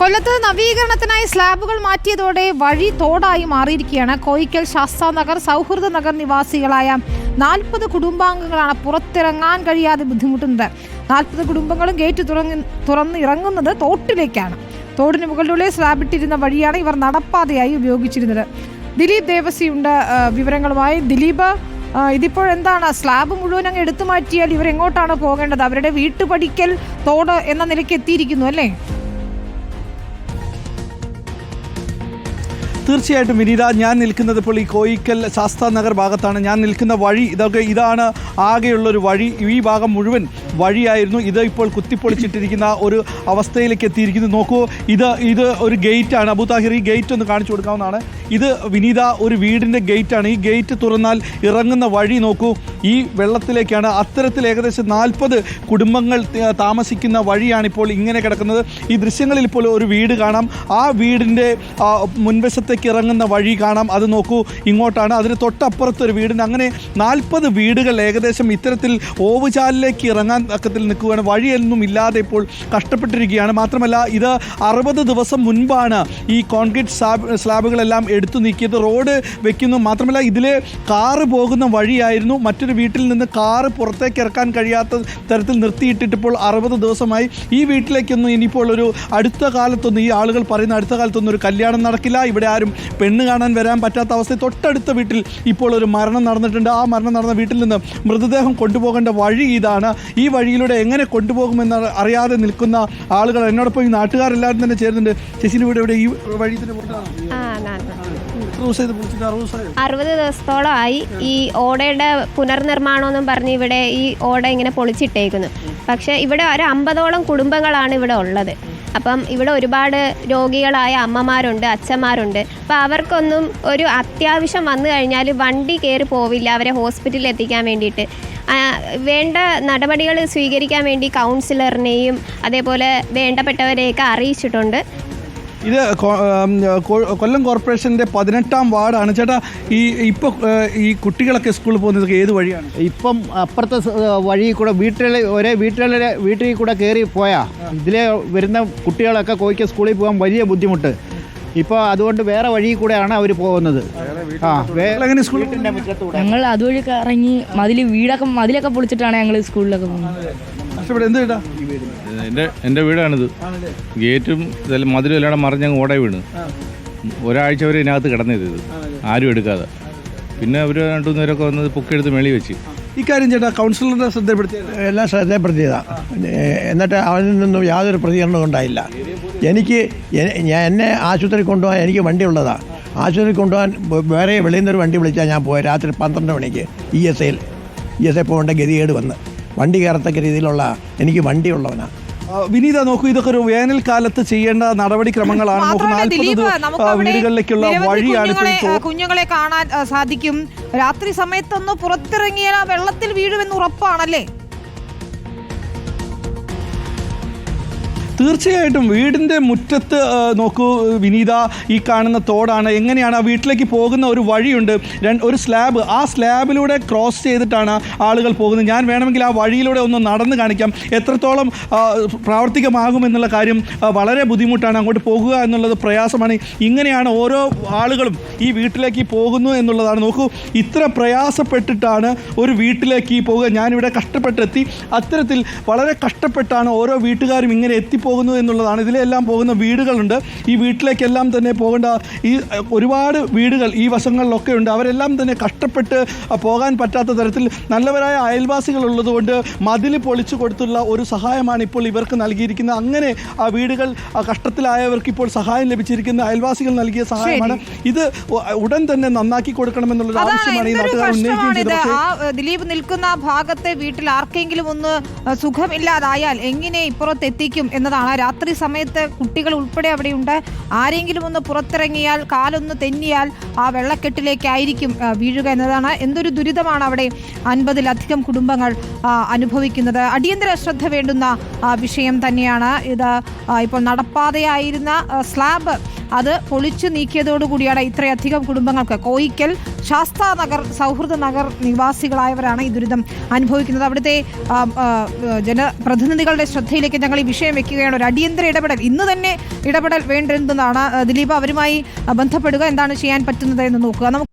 കൊല്ലത്ത് നവീകരണത്തിനായി സ്ലാബുകൾ മാറ്റിയതോടെ വഴി തോടായി മാറിയിരിക്കുകയാണ്. കോയിക്കൽ ശാസ്താനഗർ സൗഹൃദ നഗർ നിവാസികളായ നാൽപ്പത് കുടുംബാംഗങ്ങളാണ് പുറത്തിറങ്ങാൻ കഴിയാതെ ബുദ്ധിമുട്ടുന്നത്. നാൽപ്പത് കുടുംബങ്ങളും ഗേറ്റ് തുറങ്ങി തുറന്ന് ഇറങ്ങുന്നത് തോട്ടിലേക്കാണ്. തോടിന് മുകളിലൂടെ സ്ലാബിട്ടിരുന്ന വഴിയാണ് ഇവർ നടപ്പാതയായി ഉപയോഗിച്ചിരുന്നത്. ദിലീപ് ദേവസിയുണ്ട് വിവരങ്ങളുമായി. ദിലീപ് ഇതിപ്പോൾ എന്താണ്? സ്ലാബ് മുഴുവൻ അങ്ങ് എടുത്തു മാറ്റിയാൽ ഇവർ എങ്ങോട്ടാണ് പോകേണ്ടത്? അവരുടെ വീട്ടുപടിക്കൽ തോട് എന്ന നിലയ്ക്ക് എത്തിയിരിക്കുന്നു അല്ലേ? തീർച്ചയായിട്ടും വിനീത ഞാൻ നിൽക്കുന്നത് ഇപ്പോൾ ഈ കോയിക്കൽ ശാസ്താ നഗർ ഭാഗത്താണ്. ഞാൻ നിൽക്കുന്ന വഴി ഇതൊക്കെ ഇതാണ്. ആകെയുള്ളൊരു വഴി ഈ ഭാഗം മുഴുവൻ വഴിയായിരുന്നു. ഇത് ഇപ്പോൾ കുത്തിപ്പൊളിച്ചിട്ടിരിക്കുന്ന ഒരു അവസ്ഥയിലേക്ക് എത്തിയിരിക്കുന്നു. നോക്കൂ ഇത് ഇത് ഒരു ഗേറ്റാണ്. അബു താഹിർ ഈ ഗേറ്റ് ഒന്ന് കാണിച്ചു കൊടുക്കാവുന്നതാണ്. ഇത് വിനീത ഒരു വീടിന്റെ ഗേറ്റാണ്. ഈ ഗേറ്റ് തുറന്നാൽ ഇറങ്ങുന്ന വഴി നോക്കൂ. ഈ വെള്ളത്തിലേക്കാണ് അത്തരത്തിൽ ഏകദേശം നാൽപ്പത് കുടുംബങ്ങൾ താമസിക്കുന്ന വഴിയാണിപ്പോൾ ഇങ്ങനെ കിടക്കുന്നത്. ഈ ദൃശ്യങ്ങളിൽ ഇപ്പോൾ ഒരു വീട് കാണാം. ആ വീടിന്റെ ആ, മുൻവശത്തേക്ക് ഇറങ്ങുന്ന വഴി കാണാം. അത് നോക്കൂ ഇങ്ങോട്ടാണ്. അതിന് തൊട്ടപ്പുറത്ത് ഒരു വീടിന് അങ്ങനെ നാൽപ്പത് വീടുകൾ ഏകദേശം ഇത്തരത്തിൽ ഓവുചാലിലേക്ക് ഇറങ്ങാൻ തക്കത്തിൽ നിൽക്കുകയാണ്. വഴിയൊന്നും ഇല്ലാതെ ഇപ്പോൾ കഷ്ടപ്പെട്ടിരിക്കുകയാണ്. മാത്രമല്ല ഇത് അറുപത് ദിവസം മുൻപാണ് ഈ കോൺക്രീറ്റ് സ്ലാബ് സ്ലാബുകളെല്ലാം എടുത്തു നീക്കിയത്. റോഡ് വെക്കുന്നു. മാത്രമല്ല ഇതിലെ കാറ് പോകുന്ന വഴിയായിരുന്നു. മറ്റൊരു വീട്ടിൽ നിന്ന് കാറ് പുറത്തേക്ക് ഇറക്കാൻ കഴിയാത്ത തരത്തിൽ നിർത്തിയിട്ടിട്ട് ഇപ്പോൾ അറുപത് ദിവസമായി. ഈ വീട്ടിലേക്കൊന്നും ഇനിയിപ്പോൾ ഒരു അടുത്ത കാലത്തൊന്നും ഈ ആളുകൾ പറയുന്ന അടുത്ത കാലത്തൊന്നും ഒരു കല്യാണം നടക്കില്ല. ഇവിടെ ആരും പെണ്ണ് കാണാൻ വരാൻ പറ്റാത്ത അവസ്ഥ തൊട്ടടുത്ത വീട്ടിൽ ഇപ്പോൾ ഒരു മരണം നടന്നിട്ടുണ്ട്. ആ മരണം നടന്ന വീട്ടിൽ നിന്ന് മൃതദേഹം കൊണ്ടുപോകേണ്ട വഴി ഇതാണ്. ഈ വഴിയിലൂടെ എങ്ങനെ കൊണ്ടുപോകുമെന്ന് അറിയാതെ നിൽക്കുന്ന ആളുകൾ എന്നോടൊപ്പം ഈ നാട്ടുകാരെല്ലാവരും തന്നെ ചേരുന്നുണ്ട്. ചേച്ചിന്റെ വീട് ഇവിടെ ഈ വഴി തന്നെ അറുപത് ദിവസത്തോളമായി ഈ ഓടയുടെ പുനർനിർമ്മാണമെന്നും പറഞ്ഞ് ഇവിടെ ഈ ഓട ഇങ്ങനെ പൊളിച്ചിട്ടേക്കുന്നു. പക്ഷേ ഇവിടെ ഒരു അമ്പതോളം കുടുംബങ്ങളാണ് ഇവിടെ ഉള്ളത്. അപ്പം ഇവിടെ ഒരുപാട് രോഗികളായ അമ്മമാരുണ്ട് അച്ഛന്മാരുണ്ട്. അപ്പം അവർക്കൊന്നും ഒരു അത്യാവശ്യം വന്നു കഴിഞ്ഞാൽ വണ്ടി കയറി പോവില്ല അവരെ ഹോസ്പിറ്റലിൽ എത്തിക്കാൻ വേണ്ടിയിട്ട്. വേണ്ട നടപടികൾ സ്വീകരിക്കാൻ വേണ്ടി കൗൺസിലറിനെയും അതേപോലെ വേണ്ടപ്പെട്ടവരെയൊക്കെ അറിയിച്ചിട്ടുണ്ട്. ഇത് കൊല്ലം കോർപ്പറേഷന്റെ പതിനെട്ടാം വാർഡാണ്. ചേട്ടാ ഈ ഇപ്പോൾ ഈ കുട്ടികളൊക്കെ സ്കൂളിൽ പോകുന്നത് ഏത് വഴിയാണ്? ഇപ്പം അപ്പുറത്തെ വഴി കൂടെ വീട്ടിലെ ഒരേ വീട്ടിലെ വീട്ടിൽ കൂടെ കയറി പോയാൽ ഇതിലെ വരുന്ന കുട്ടികളൊക്കെ കോയിക്ക് സ്കൂളിൽ പോകാൻ വലിയ ബുദ്ധിമുട്ട്. ഇപ്പോൾ അതുകൊണ്ട് വേറെ വഴി കൂടെയാണ് അവർ പോകുന്നത്. ആ വേറെ സ്കൂളിൽ ഞങ്ങൾ അതുവഴി ഇറങ്ങി മതിൽ വീടൊക്കെ മതിലൊക്കെ പൊളിച്ചിട്ടാണ് ഞങ്ങൾ സ്കൂളിലൊക്കെ പോകുന്നത്. എന്ത് ചേട്ടാ എന്റെ എന്റെ വീടാണിത്. ഗേറ്റും ഇതെല്ലാം മതിലും എല്ലാം മറിഞ്ഞങ്ങ് ഓടെ വീണ്. ഒരാഴ്ച വരെ ഇതിനകത്ത് കിടന്നത് ഇത്. ആരും എടുക്കാതെ. പിന്നെ അവർ രണ്ടു പേരൊക്കെ വന്നത് പൊക്കെടുത്ത് മേളി വെച്ച്. ഇക്കാര്യം ചേട്ടാ കൗൺസിലറിനെ ശ്രദ്ധപ്പെടുത്തി എല്ലാം ശ്രദ്ധപ്പെടുത്തിയതാണ് എന്നിട്ട് അവനിൽ നിന്നും യാതൊരു പ്രതികരണവും ഉണ്ടായില്ല. എനിക്ക് ഞാൻ എന്നെ ആശുപത്രി കൊണ്ടുപോകാൻ എനിക്ക് വണ്ടി ഉള്ളതാണ് ആശുപത്രി കൊണ്ടുപോകാൻ വേറെ വെളിയിൽ നിന്നൊരു വണ്ടി വിളിച്ചാൽ ഞാൻ പോയത് രാത്രി പന്ത്രണ്ട് മണിക്ക് ഇ എസ് ഐയിൽ ഇ എസ് ഐ പോകേണ്ട ഗതികേട് വന്ന്. വണ്ടി കയറത്തക്ക രീതിയിലുള്ള എനിക്ക് വണ്ടി ഉള്ളവനാണ് വിനീത നോക്കൂ ഇതൊക്കെ ഒരു വേനൽക്കാലത്ത് ചെയ്യേണ്ട നടപടിക്രമങ്ങളാണ്. വീടുകളിലേക്കുള്ള വഴിയാണ് കുഞ്ഞുങ്ങളെ കാണാൻ സാധിക്കും. രാത്രി സമയത്തൊന്ന് പുറത്തിറങ്ങിയാൽ വെള്ളത്തിൽ വീഴുമെന്ന് ഉറപ്പാണല്ലേ? തീർച്ചയായിട്ടും വീടിന്റെ മുറ്റത്ത് നോക്കൂ വിനീത ഈ കാണുന്ന തോടാണ്. എങ്ങനെയാണ് ആ വീട്ടിലേക്ക് പോകുന്ന ഒരു വഴിയുണ്ട്. ഒരു സ്ലാബ് ആ സ്ലാബിലൂടെ ക്രോസ് ചെയ്തിട്ടാണ് ആളുകൾ പോകുന്നത്. ഞാൻ വേണമെങ്കിൽ ആ വഴിയിലൂടെ ഒന്ന് നടന്ന് കാണിക്കാം. എത്രത്തോളം പ്രാവർത്തികമാകും പ്രാവർത്തികമാകുമെന്നുള്ള കാര്യം വളരെ ബുദ്ധിമുട്ടാണ്. അങ്ങോട്ട് പോകുക എന്നുള്ളത് പ്രയാസമാണ്. ഇങ്ങനെയാണ് ഓരോ ആളുകളും ഈ വീട്ടിലേക്ക് പോകുന്നു എന്നുള്ളതാണ്. നോക്കൂ ഇത്ര പ്രയാസപ്പെട്ടിട്ടാണ് ഒരു വീട്ടിലേക്ക് പോകുക. ഞാനിവിടെ കഷ്ടപ്പെട്ടെത്തി. അത്തരത്തിൽ വളരെ കഷ്ടപ്പെട്ടാണ് ഓരോ വീട്ടുകാരും ഇങ്ങനെ എത്തിപ്പോകുന്നു എന്നുള്ളതാണ്. ഇതിലെല്ലാം പോകുന്ന വീടുകളുണ്ട്. ഈ വീട്ടിലേക്കെല്ലാം തന്നെ പോകേണ്ട ഈ ഒരുപാട് വീടുകൾ ഈ വശങ്ങളിലൊക്കെ ഉണ്ട്. അവരെല്ലാം തന്നെ കഷ്ടപ്പെട്ട് പോകാൻ പറ്റാത്ത തരത്തിൽ നല്ലവരായ അയൽവാസികൾ ഉള്ളതുകൊണ്ട് മതിൽ പൊളിച്ചു കൊടുത്തുള്ള ഒരു സഹായമാണ് ഇപ്പോൾ ഇവർക്ക് നൽകിയിരിക്കുന്നത്. അങ്ങനെ ആ വീടുകൾ കഷ്ടത്തിലായവർക്ക് ഇപ്പോൾ സഹായം ലഭിച്ചിരിക്കുന്ന അയൽവാസികൾ നൽകിയ സഹായമാണ്. ഇത് ഉടൻ തന്നെ നന്നാക്കി കൊടുക്കണമെന്നുള്ള ആവശ്യമാണ് ഈ നാട്ടുകാർ ഏഹ്, ദിലീപ് നിൽക്കുന്ന ഭാഗത്തെ വീട്ടിൽ ആർക്കെങ്കിലും ഒന്ന് സുഖമില്ലാതായാൽ എങ്ങനെ ഇപ്പുറത്ത് എത്തിക്കും എന്നതാണ് രാത്രി സമയത്ത് കുട്ടികൾ ഉൾപ്പെടെ അവിടെയുണ്ട്. ആരെങ്കിലും ഒന്ന് പുറത്തിറങ്ങിയാൽ കാലൊന്ന് തെന്നിയാൽ ആ വെള്ളക്കെട്ടിലേക്കായിരിക്കും വീഴുക എന്നതാണ്. എന്തൊരു ദുരിതമാണ് അവിടെ അൻപതിലധികം കുടുംബങ്ങൾ അനുഭവിക്കുന്നത്. അടിയന്തര ശ്രദ്ധ വേണ്ടുന്ന വിഷയം തന്നെയാണ്. ഇത് ഇപ്പോൾ നടപ്പാതയായിരുന്ന സ്ലാബ് അത് പൊളിച്ചു നീക്കിയതോടുകൂടിയാണ് ഇത്രയധികം കുടുംബങ്ങൾക്ക്. കോയിക്കൽ ശാസ്ത്ര നഗർ സൗഹൃദ നഗർ നിവാസികളായവരാണ് ഈ ദുരിതം അനുഭവിക്കുന്നത്. അവിടുത്തെ ജനപ്രതിനിധികളുടെ ശ്രദ്ധയിലേക്ക് ഞങ്ങൾ ഈ വിഷയം വെക്കുകയാണ്. ഒരു അടിയന്തര ഇടപെടൽ ഇന്ന് തന്നെ ഇടപെടൽ വേണ്ടതെന്നാണ് ദിലീപ് അവരുമായി ബന്ധപ്പെടുക എന്താണ് ചെയ്യാൻ പറ്റുന്നത് എന്ന് നോക്കുക.